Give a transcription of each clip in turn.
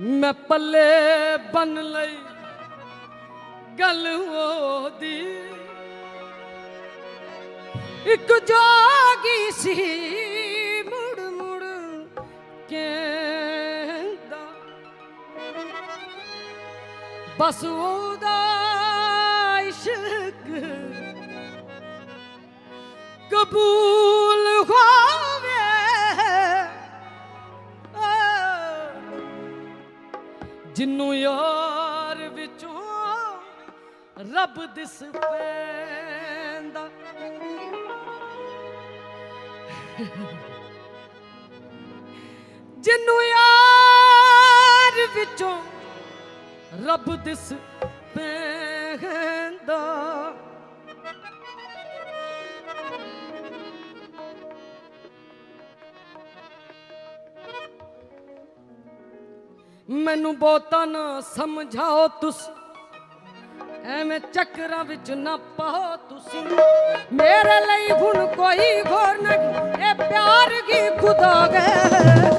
ਮੈਂ ਪੱਲੇ ਬਨ ਲਈ ਗੱਲ ਉਹਦੀ। ਇੱਕ ਜਾਗੀ ਸੀ ਮੁੜ ਮੁੜ ਕਹਿੰਦਾ। ਬਸ ਉਹਦਾ ਇਸ਼ਕ ਕਬੂਲ ਜਿੰਨੂੰ ਯਾਰ ਵਿੱਚੋਂ ਰੱਬ ਦਿਸ ਪੈਂਦਾ। ਜਿੰਨੂੰ ਯਾਰ ਵਿੱਚੋਂ ਰੱਬ ਦਿਸ ਪੈਂਦਾ। ਮੈਨੂੰ ਬਹੁਤਾ ਨਾ ਸਮਝਾਓ ਤੁਸੀਂ। ਐਵੇਂ ਚੱਕਰਾਂ ਵਿੱਚ ਨਾ ਪਾਓ ਤੁਸੀਂ। ਮੇਰੇ ਲਈ ਹੁਣ ਕੋਈ ਹੋਰ ਨਹੀਂ। ਇਹ ਪਿਆਰ ਕੀ ਖੁਦਾ ਗਏ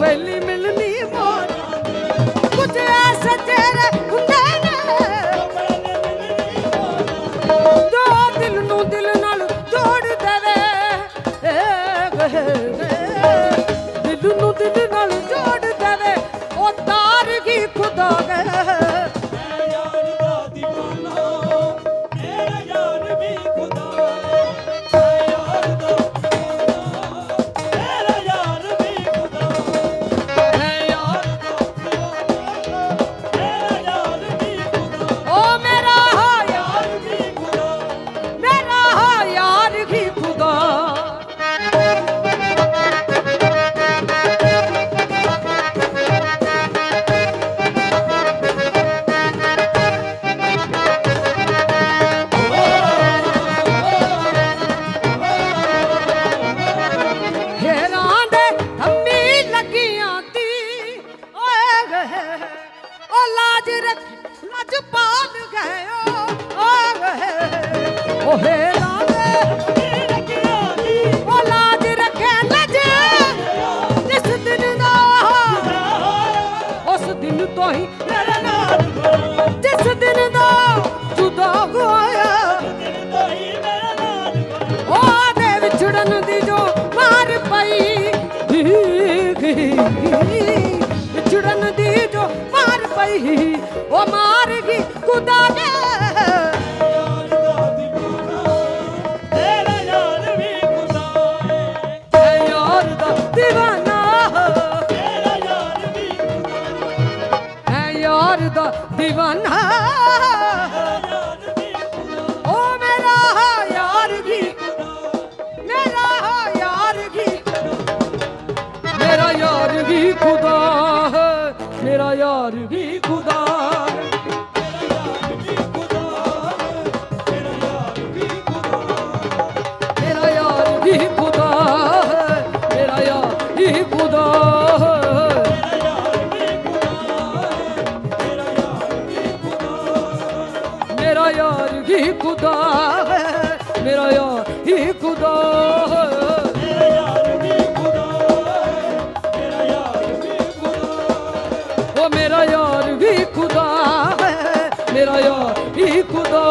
ਜੋ ਵਿਛੜਨ ਦੀ ਜੋ ਮਾਰ ਪਈ ਵਿਛੜਨ ਦੀ ਜੋ ਮਾਰ ਪਈ ਉਹ ਮਾਰ ਗਈ ਖੁਦਾ ਯਾਰ ਦਾ دیਵਾਨਾ ਉਹ ਮੇਰਾ ਯਾਰ ਵੀ ਮੇਰਾ ਯਾਰ ਵੀ ਮੇਰਾ ਯਾਰ ਵੀ ਖੁਦਾ ਹੈ, ਮੇਰਾ ਯਾਰ ਵੀ ਹੀ ਖੁਦਾ ਹੈ ਮੇਰਾ ਯਾਰ ਹੀ ਖੁਦਾ ਹੈ। ਮੇਰਾ ਯਾਰ ਵੀ ਖੁਦਾ ਹੈ ਮੇਰਾ ਯਾਰ ਹੀ। ਖੁਦਾ